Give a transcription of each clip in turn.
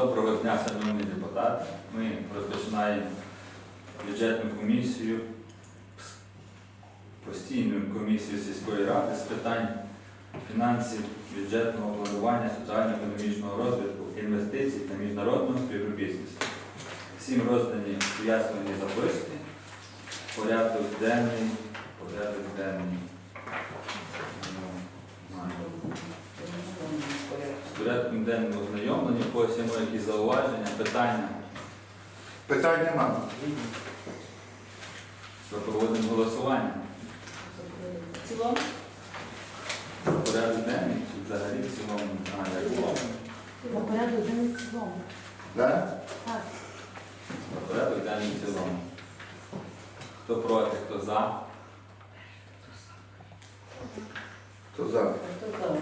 Доброго дня, шановні депутати. Ми розпочинаємо бюджетну комісію, постійну комісію сільської ради з питань фінансів, бюджетного планування, соціально-економічного розвитку, інвестицій та міжнародного співробітництва. Всім роздані пояснені записки, порядок денний, порядок денний. Порядком денним ознайомлені, в когось є якісь зауваження, питання, Питань нема. що проводимо голосування. В цілому? Порядок денний чи взагалі в цілому знаю, як було. За порядок денний в цілому. Да? Так. Порядок денний в цілому. Хто проти, хто за. Хто за? Хто за?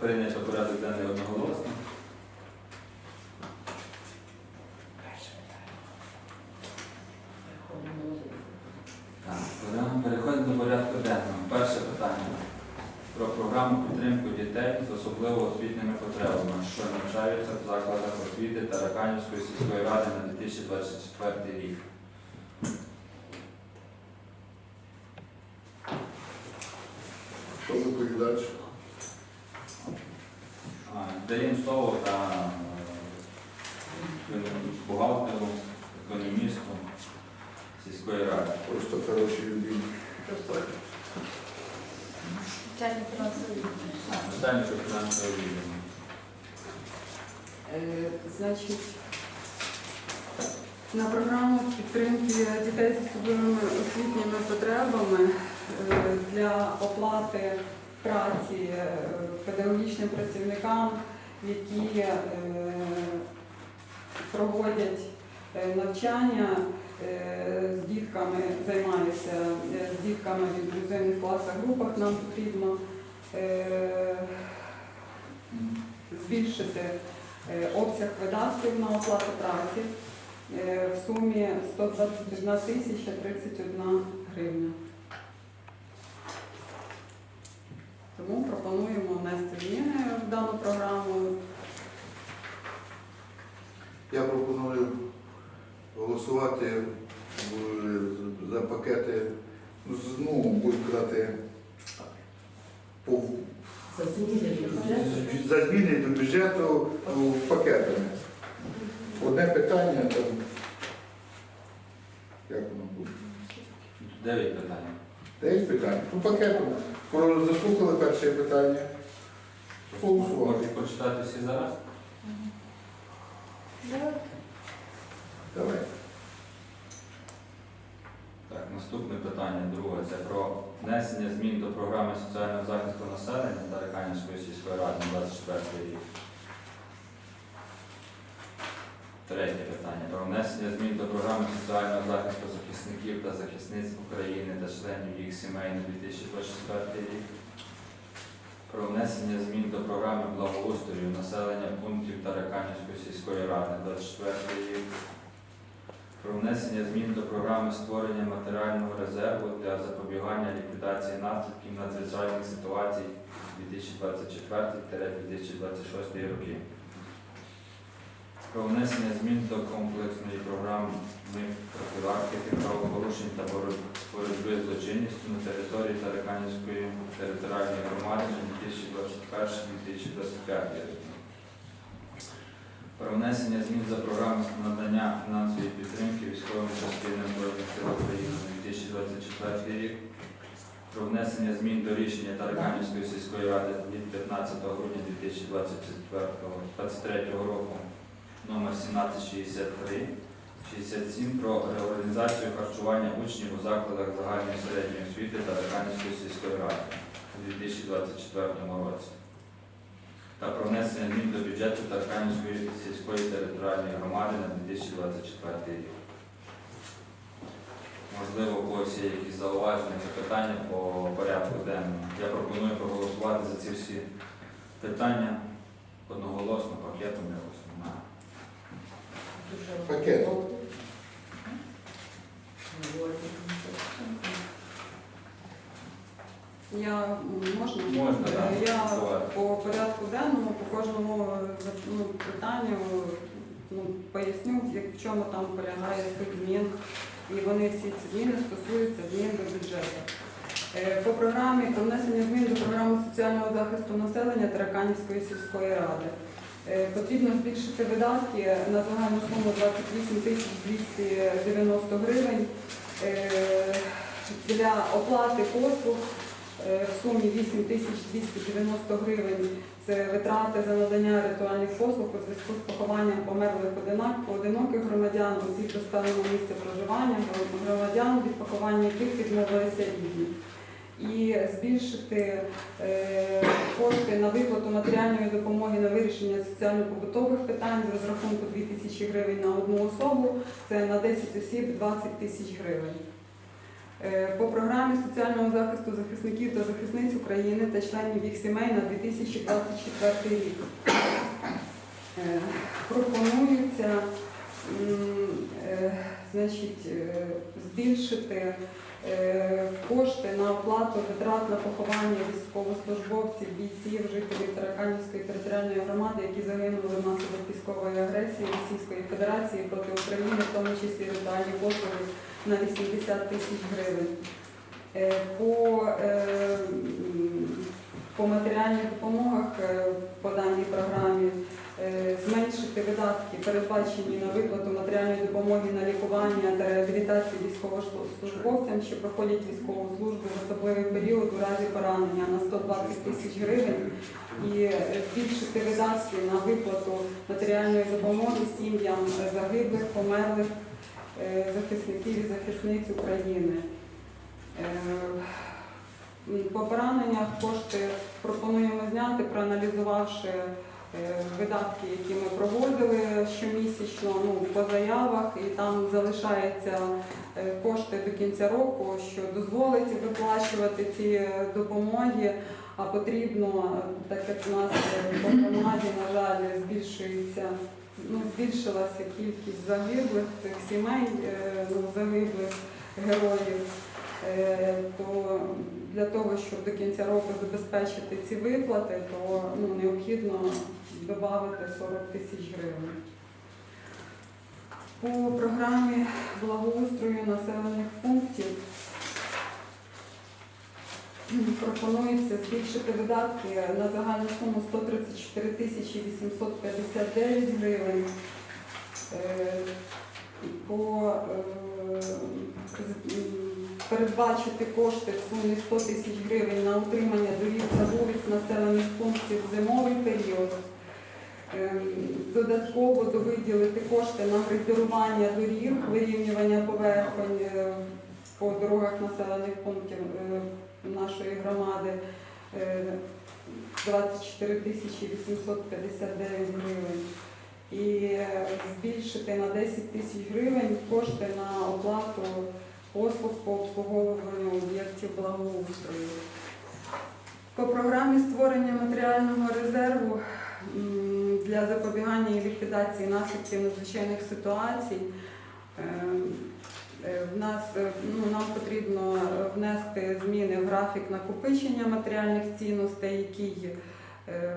Прийнято, порядок денний одноголосно. Переходимо до порядку денного. Перше питання. Про програму підтримки дітей з особливо освітніми потребами, що навчаються в закладах освіти Тараканівської сільської ради на 2024 рік. А, Даємо слово та е, бухгалтеру, економісту сільської ради. Просто хороші людини. Начальник фінансової. Начальник відділу. Е, Значить, на програму підтримки дітей з особливими освітніми потребами е, для оплати праці е, педагогічним працівникам, які е, проводять е, навчання з дітками, займаються з дітками в інклюзивних класах, групах, нам потрібно збільшити обсяг видатків на оплату праці в сумі 121 тисяча 31 гривня. Тому пропонуємо внести зміни в дану програму. Я пропоную голосувати е, за пакети, ну, ну, казати, по- За зміни до бюджету. за зміни до бюджету ну, пакетами. Одне питання там. Як воно буде? Дев'ять питань. Дев'ять питань. По пакету. Про- Заслухали перше питання. Голосувати. Можете прочитати всі зараз? Давай. Так, наступне питання, друге, це про внесення змін до програми соціального захисту населення Дариканівської сільської ради на 24 рік. Третє питання. Про внесення змін до програми соціального захисту захисників та захисниць України та членів їх сімей на 2024 рік. Про внесення змін до програми благоустрою населення пунктів Тараканівської сільської ради на 24 рік про внесення змін до програми створення матеріального резерву для запобігання ліквідації наслідків надзвичайних ситуацій 2024-2026 роки. Про внесення змін до комплексної програми профілактики правопорушень та боротьби з злочинністю на території Тариканівської територіальної громади на 2021-2025 роки про внесення змін за програму надання фінансової підтримки військовим частинам Збройних сил України на 2024 рік, про внесення змін до рішення Тараканівської сільської ради від 15 грудня 2023 року номер 1763 67 про реорганізацію харчування учнів у закладах загальної середньої освіти та Тараканівської сільської ради у 2024 році та про внесення змін до бюджету Тарканівської сільської територіальної громади на 2024 рік. Можливо, у когось є якісь зауваження, запитання по порядку денному. Я пропоную проголосувати за ці всі питання одноголосно, пакетом. Пакет. Я можна? Можна, так. Я по порядку денному, по кожному е, ну, питанню ну, поясню, як в чому там полягає суть змін. І вони всі ці зміни стосуються змін до бюджету. Е, По програмі про внесення змін до програми соціального захисту населення Тараканівської сільської ради. Е, Потрібно збільшити видатки на загальну суму 28 тисяч 290 гривень е, для оплати послуг е, в сумі 8 тисяч 290 гривень. Це витрати за надання ритуальних послуг у зв'язку з похованням померлих поодиноких громадян, осіб доставленого місця проживання, громадян, від поховання яких відмовилися рідні. І збільшити е, кошти на виплату матеріальної допомоги на вирішення соціально-побутових питань з розрахунку 2 тисячі гривень на одну особу, це на 10 осіб 20 тисяч гривень. Е, По програмі соціального захисту захисників та захисниць України та членів їх сімей на 2024 рік Е, пропонується значить, е, збільшити е, кошти на оплату витрат на поховання військовослужбовців, бійців, жителів Тараканівської територіальної громади, які загинули внаслідок військової агресії Російської Федерації проти України, в тому числі ритуальні послуги на 80 тисяч гривень. Е, По, по матеріальних допомогах по даній програмі зменшити видатки, передбачені на виплату матеріальної допомоги на лікування та реабілітацію військовослужбовцям, що проходять військову службу в особливий період у разі поранення на 120 тисяч гривень і е, збільшити видатки на виплату матеріальної допомоги сім'ям загиблих, померлих е, захисників і захисниць України. Е, По пораненнях кошти пропонуємо зняти, проаналізувавши е, видатки, які ми проводили щомісячно ну, по заявах, і там залишаються е, кошти до кінця року, що дозволить виплачувати ці е, допомоги. А потрібно, е, так як у нас е, по громаді, на жаль, збільшується, ну, збільшилася кількість загиблих цих сімей, е, ну, загиблих героїв, е, то для того, щоб до кінця року забезпечити ці виплати, то ну, необхідно додати 40 тисяч гривень. По програмі благоустрою населених пунктів пропонується збільшити видатки на загальну суму 134 тисячі 859 гривень. Е, По е, передбачити кошти в сумі 100 тисяч гривень на утримання доріг та вулиць населених пунктів в зимовий період. Ем, Додатково довиділити кошти на грейдерування доріг, вирівнювання поверхонь е, по дорогах населених пунктів е, нашої громади е, 24 тисячі 859 гривень. І е, збільшити на 10 тисяч гривень кошти на оплату послуг по обслуговуванню об'єктів благоустрою. По програмі створення матеріального резерву для запобігання і ліквідації наслідків надзвичайних ситуацій. е, е, В нас е, ну, нам потрібно внести зміни в графік накопичення матеріальних цінностей, який е,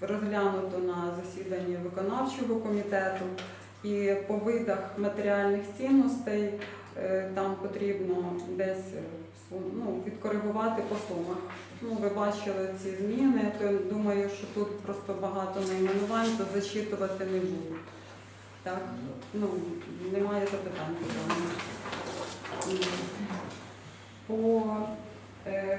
розглянуто на засіданні виконавчого комітету. І по видах матеріальних цінностей там потрібно десь е, ну, відкоригувати по сумах. Ну, ви бачили ці зміни, то думаю, що тут просто багато найменувань, то зачитувати не буду. Так? Ну, немає запитань. по е,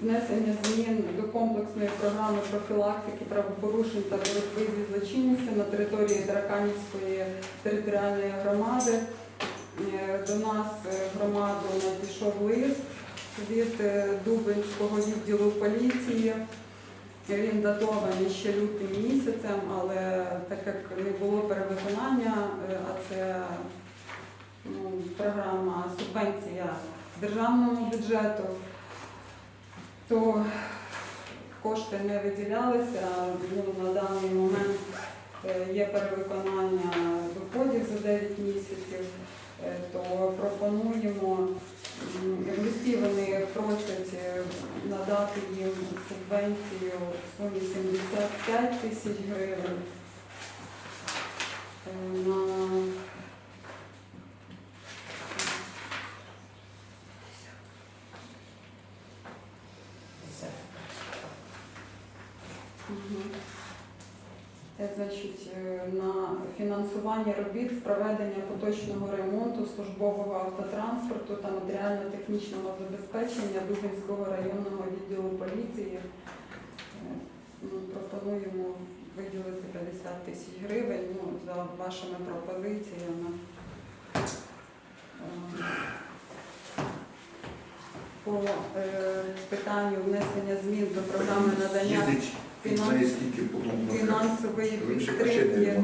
внесення змін до комплексної програми профілактики правопорушень та боротьби зі злочинністю на території Тараканівської територіальної громади. До нас е, громаду надійшов лист від е, Дубинського відділу поліції. Він датований ще лютим місяцем, але так як не було перевиконання, е, а це ну, програма субвенція державному бюджету, то кошти не виділялися. Ну, на даний момент є перевиконання доходів за 9 місяців, то пропонуємо В вони просять е, надати їм субвенцію в сумі 75 тисяч гривень. Е, На Мгм. Е, Значить, е, на фінансування робіт з проведення поточного ремонту службового автотранспорту та матеріально-технічного забезпечення Дубинського районного відділу поліції. Е, ну, Пропонуємо виділити 50 тисяч гривень ну, за вашими пропозиціями. Е, По питанню внесення змін до програми надання фінанс- фінансової підтримки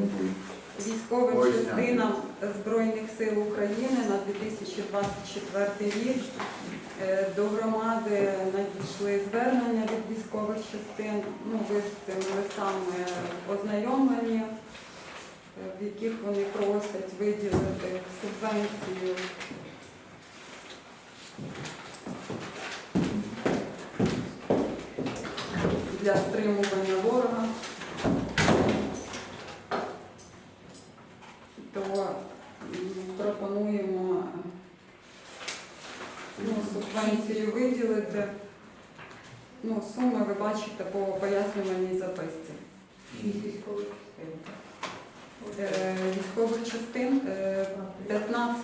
військовим Ой, частинам Збройних сил України на 2024 рік. Е, До громади надійшли звернення від військових частин. Ну, ви з цими листами ознайомлені, е, в яких вони просять виділити субвенцію для стримування ворога. То м, пропонуємо ну, субвенцію виділити. Ну, суми ви бачите по пояснювальній записці. Військових частин. Е, Військових частин е, 15.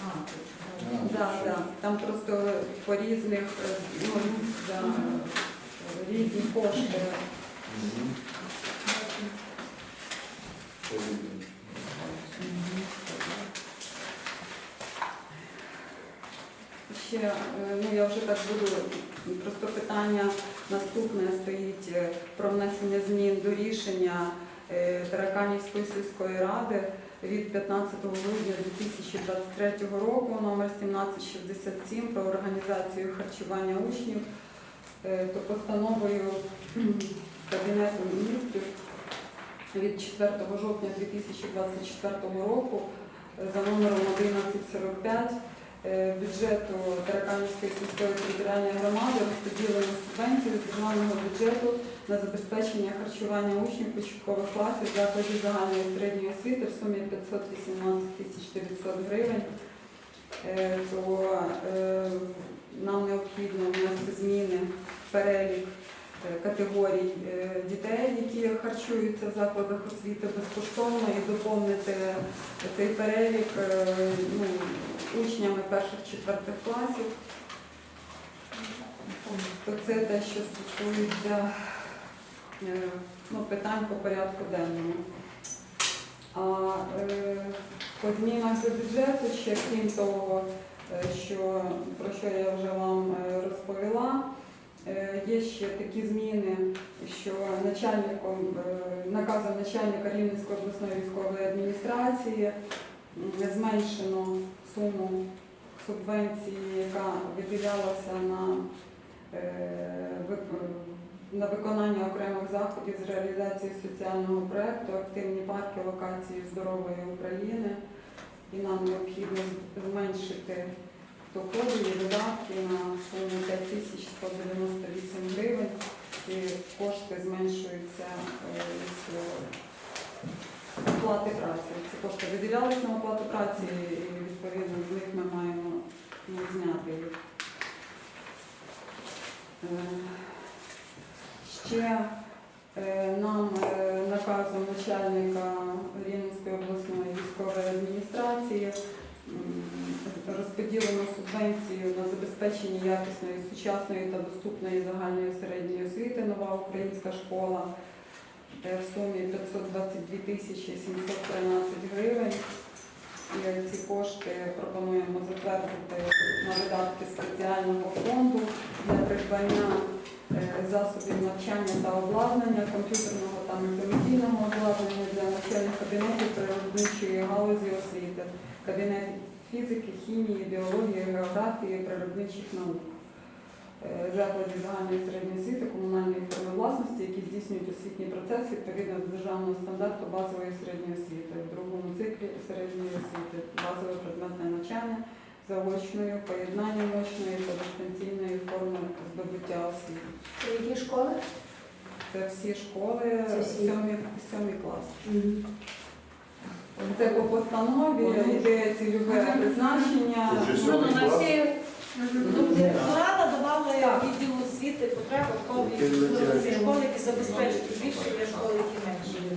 А, точно. Да, да. Там просто по різних е, ну, да, різні кошти. Ще, е, ну я вже так буду, просто питання наступне стоїть е, про внесення змін до рішення е, Тараканівської сільської ради від 15 грудня 2023 року номер 1767 про організацію харчування учнів, Е, то постановою Кабінету міністрів від 4 жовтня 2024 року за номером 1145 е, бюджету Тараканівської сільської територіальної громади розподілено субвенцію з державного бюджету на забезпечення харчування учнів початкових класів закладів загальної середньої освіти в сумі 518 тисяч 900 гривень. Е, То е, нам необхідно внести зміни в перелік е, категорій е, дітей, які харчуються в закладах освіти безкоштовно, і доповнити цей перелік е, ну, учнями перших-четвертих класів. То це те, що стосується е, ну, питань по порядку денному. А е, по змінах до бюджету ще крім того, е, що, про що я вже вам е, розповіла, е, є ще такі зміни, що начальником, е, наказом начальника Рівненської обласної військової адміністрації зменшено суму субвенції, яка виділялася на, е, на виконання окремих заходів з реалізації соціального проєкту Активні парки локації здорової України. І нам необхідно зменшити доходи і видатки на суму 5198 гривень. І кошти зменшуються е, з оплати праці. Ці кошти виділялись на оплату праці, відповідно з них ми маємо ну, зняти їх. Е, Ще е, нам е, наказом начальника Рівненської обласної військової адміністрації розподілено субвенцію на забезпечення якісної, сучасної та доступної загальної середньої освіти нова українська школа в сумі 522 тисячі 713 гривень. Ці кошти пропонуємо затвердити на видатки спеціального фонду для придбання е, засобів навчання та обладнання, комп'ютерного та мультимедійного обладнання для навчальних кабінетів природничої галузі освіти, кабінетів фізики, хімії, біології, географії, природничих наук. Е, Закладів загальної середньої освіти, комунальної форми власності, які здійснюють освітній процес відповідно до державного стандарту базової середньої освіти, в другому циклі середньої освіти, базове предметне навчання, заочною, поєднання мощної та дистанційної форми здобуття освіти. Це які школи? Це всі школи, Це всі. сьомий, сьомий клас. Це по постанові йде цільове призначення. Це вже Ну, на клас? всі рада давала відділу освіти які школи, які забезпечують більше, є школи, які менше.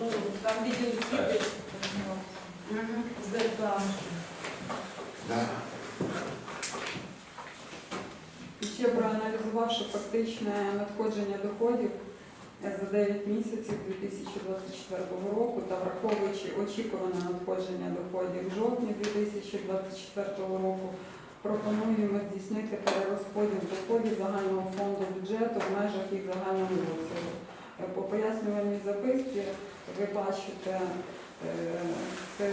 Ну, там відділ освіти з директорами. Да. І Ще проаналізувавши фактичне надходження доходів е, за 9 місяців 2024 року та враховуючи очікуване надходження доходів в жовтні 2024 року, пропонуємо здійснити перерозподіл доходів загального фонду бюджету в межах їх загального розсягу. Е, По пояснювальній записці ви бачите, е, це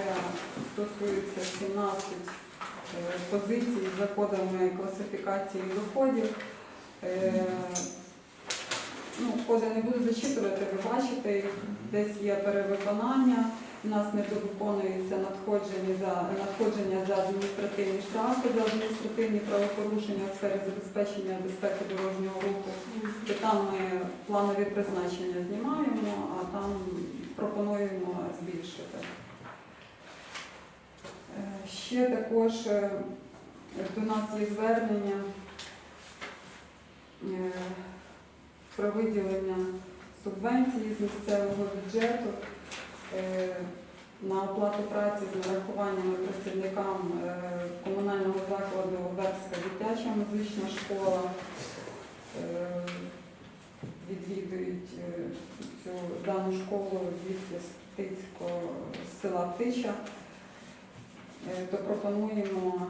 стосується 17 е, позицій за кодами класифікації доходів. Е, Ну, коди не буду зачитувати, ви бачите, десь є перевиконання. У нас не виконується надходження за надходження за адміністративні штрафи, за адміністративні правопорушення в сфері забезпечення безпеки дорожнього руху. І там ми планові призначення знімаємо, а там пропонуємо збільшити. Е, Ще також е, до нас є звернення е, про виділення субвенції з місцевого бюджету на оплату праці з нарахуваннями працівникам е, комунального закладу Верська дитяча музична школа. Е, Відвідують е, цю дану школу від з села Птича. Е, то пропонуємо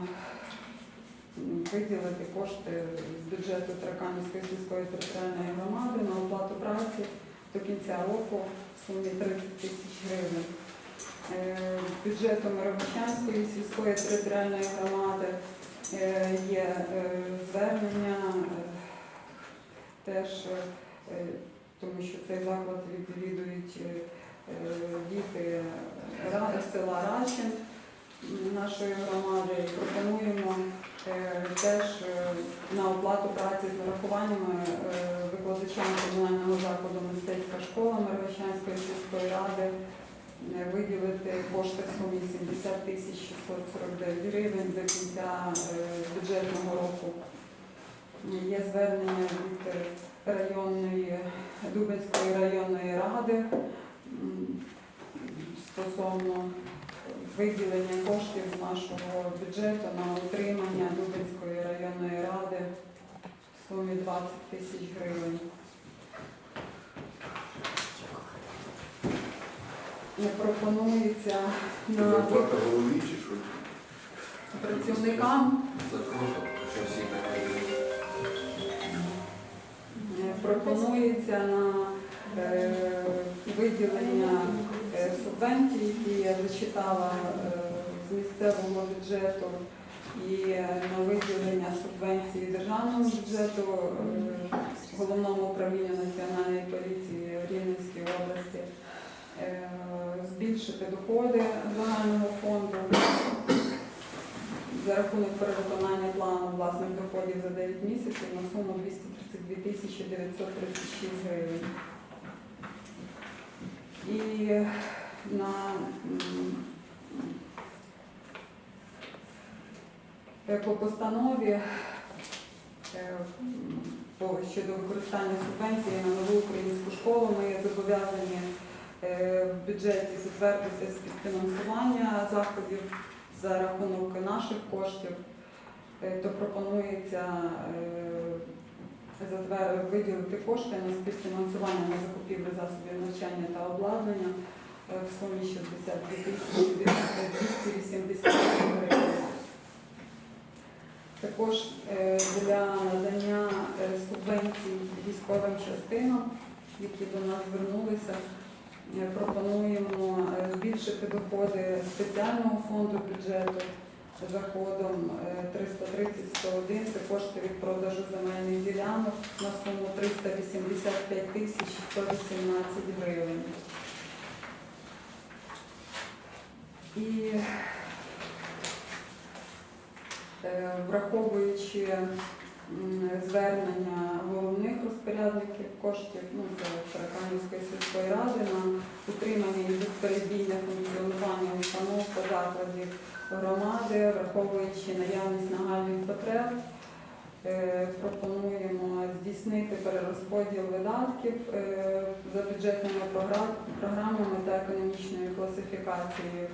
виділити кошти з бюджету Траканівської сільської територіальної громади на оплату праці до кінця року в сумі 30 тисяч гривень. Е, Бюджету сільської територіальної громади е, є е, звернення теж, тому що цей заклад відвідують діти села Рачин нашої громади пропонуємо теж е, на оплату праці з нарахуваннями е, викладачам комунального закладу мистецька школа Мировичанської сільської ради е, виділити кошти в сумі 70 тисяч 649 гривень до кінця е, бюджетного року. Є звернення від е, районної Дубинської районної ради стосовно виділення коштів з нашого бюджету на утримання Дубинської районної ради в сумі 20 тисяч гривень. Не пропонується на працівникам? Пропонується на е, виділення субвенцій, які я зачитала е, з місцевого бюджету, і е, на виділення субвенції державного бюджету е, головному управлінню Національної поліції в Рівненській області, збільшити доходи загального фонду за рахунок перевиконання плану власних доходів за 9 місяців на суму 232 тисячі 936 гривень. І на е, по постанові е, щодо використання субвенції на нову українську школу ми зобов'язані е, в бюджеті затвердити співфінансування заходів за рахунок наших коштів, то пропонується виділити кошти на співфінансування на закупівлю засобів навчання та обладнання в сумі 62 тисячі 280 гривень. Також е, для надання е, субвенцій військовим частинам, які до нас звернулися, е, пропонуємо е, збільшити доходи спеціального фонду бюджету за кодом е, 330-101. Це кошти від продажу земельних ділянок на суму 385 тисяч 118 гривень. І Е, Враховуючи звернення головних розпорядників коштів ну, це Тараканівської сільської ради на утримання і безперебійне функціонування установ та закладів громади, враховуючи наявність нагальних потреб, е, пропонуємо здійснити перерозподіл видатків е, за бюджетними програмами та економічною класифікацією.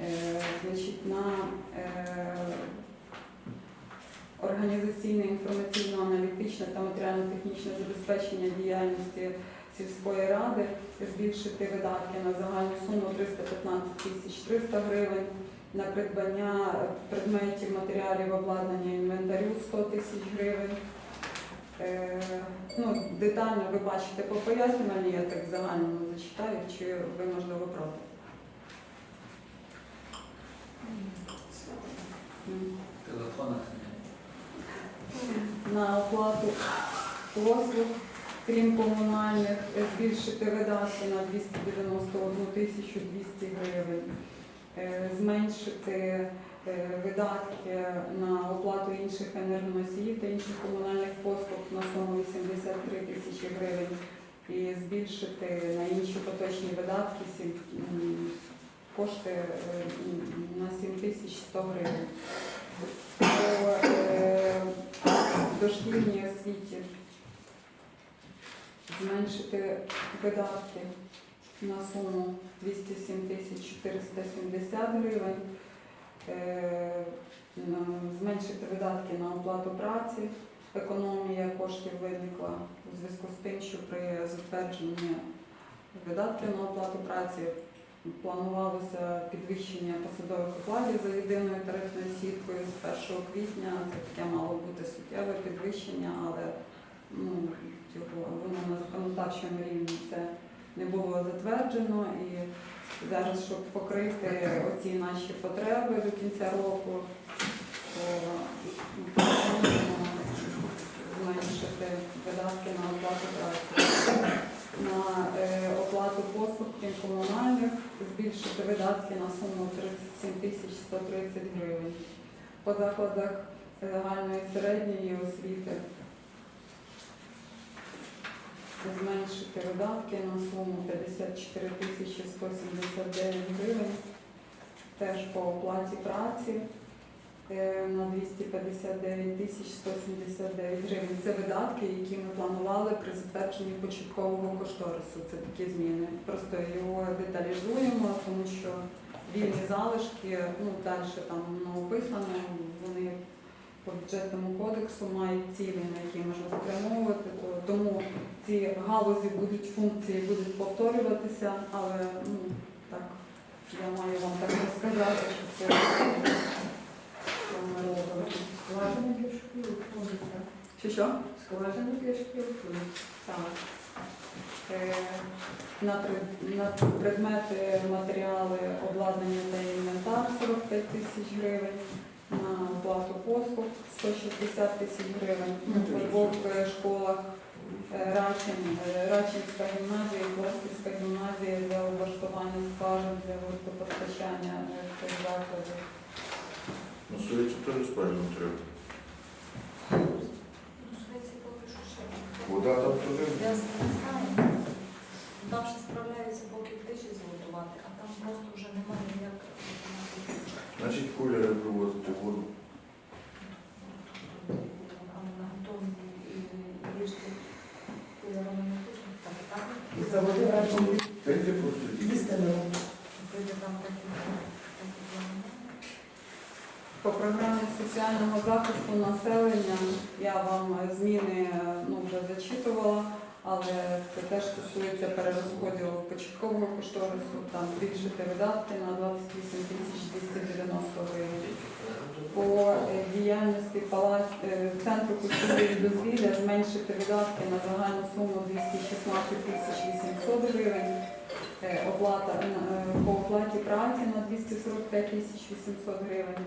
Е, Значить, на е, організаційне, інформаційно-аналітичне та матеріально-технічне забезпечення діяльності сільської ради збільшити видатки на загальну суму 315 тисяч 300 гривень, на придбання предметів, матеріалів, обладнання, інвентарю 100 тисяч гривень. Е, ну, детально ви бачите по пояснюванні, я так загально зачитаю, чи ви можливо проти. М. Телефонах на оплату послуг, крім комунальних, е, збільшити видатки на 291 тисячу 200 гривень, Е, зменшити е, видатки на оплату інших енергоносіїв та інших комунальних послуг на суму 83 тисячі гривень і збільшити на інші поточні видатки кошти е, на 7 тисяч 100 гривень. По е, дошкільній освіті зменшити видатки на суму 207 тисяч 470 гривень, Е, зменшити видатки на оплату праці. Економія коштів виникла у зв'язку з тим, що при затвердженні видатків на оплату праці планувалося підвищення посадових окладів за єдиною тарифною сіткою з 1 квітня. Це таке мало бути суттєве підвищення, але ну, цього, воно на законодавчому рівні це не було затверджено. І зараз, щоб покрити оці наші потреби до кінця року, то ну, зменшити видатки на оплату праці. На е, оплату послуг комунальних збільшити видатки на суму 37 тисяч 130 гривень. По закладах загальної середньої освіти зменшити видатки на суму 54 тисячі 179 гривень. Теж по оплаті праці на 259 тисяч 179 гривень. Це видатки, які ми планували при затвердженні початкового кошторису. Це такі зміни. Просто його деталізуємо, тому що вільні залишки, ну далі там воно описано, вони по бюджетному кодексу мають цілі, на які можна спрямовувати. Тому ці галузі будуть функції будуть повторюватися, але ну так я маю вам так розказати, що це. Скважини для шкіл входить, так? Що? Скважини для шкіл входить. Так. Е, На, предмети, матеріали, обладнання та інвентар 45 тисяч гривень, на оплату послуг 160 тисяч гривень, ну, футбол в школах е, Рачин, е, Рачинська гімназія, і Плосківська гімназія для облаштування скважин для водопостачання е, цих закладів. Ну, столицю теж скважину треба. Вода там теж. Я не знаю. Там ще справляються поки тисячі зготувати, а там просто вже немає ніяк. Значить, кулери привозити воду. А на готові і їжте кольорами не пишуть, так і так. І заводи разом Та йди просто дійсно. відстанемо. Прийде там такі. такі плани. По програмі соціального захисту населення я вам зміни е, ну, вже зачитувала, але це теж стосується перерозподілу початкового кошторису, там збільшити видатки на 28 290 гривень. По е, діяльності палац е, центру культури дозвілля зменшити видатки на загальну суму 216 тисяч 800 гривень. Е, Оплата е, по оплаті праці на 245 тисяч 800 гривень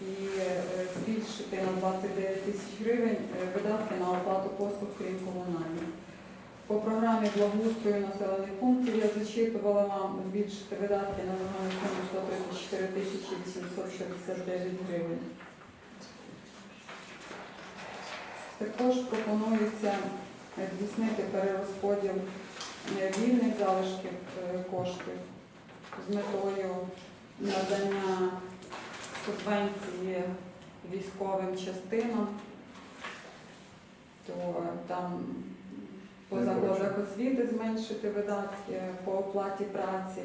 і е, збільшити на 29 тисяч гривень е, видатки на оплату послуг крім комунальних. По програмі благоустрою населених пунктів я зачитувала вам збільшити видатки на загальну суму 134 тисячі 869 гривень. Також пропонується е, здійснити перерозподіл вільних залишків коштів з метою надання субвенції військовим частинам, то там по закладах освіти зменшити видатки, по оплаті праці,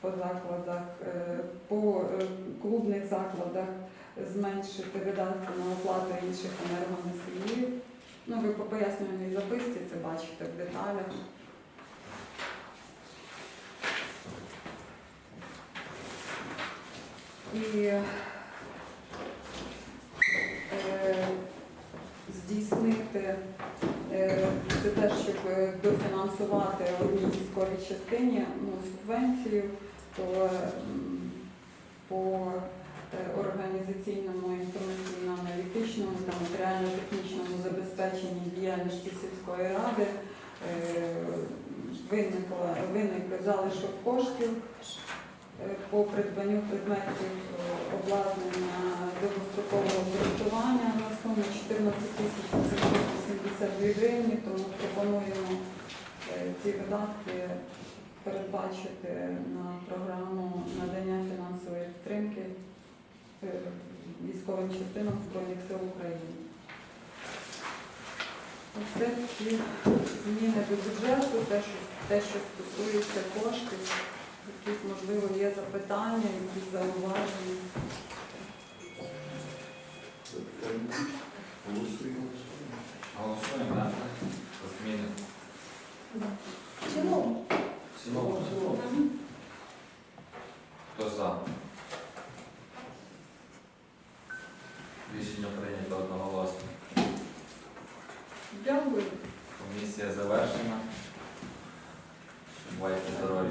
по закладах, е, по е, клубних закладах зменшити видатки на оплату інших енергоносіїв. Ну, ви по пояснювальній записці це бачите в деталях. І е, здійснити е, це те, щоб е, дофінансувати одній військовій частині ну, субвенцію, то по е, організаційному, інформаційно-аналітичному та матеріально-технічному забезпеченні діяльності сільської ради. Е, виникло, виник залишок коштів по придбанню предметів е, обладнання довгострокового користування на суму 14 тисяч 782 гривні, тому пропонуємо е, ці видатки передбачити на програму надання фінансової підтримки е, військовим частинам Збройних сил України. Оце ті зміни до бюджету, те, що, те, що стосується коштів, якісь, можливо, є запитання, якісь зауваження. Голосуємо. Голосуємо, так? Зміни. Чому? В цілому. Хто за? Рішення прийнято одноголосно. Дякую. Комісія завершена. Бувайте здорові.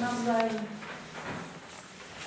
Навзаєм.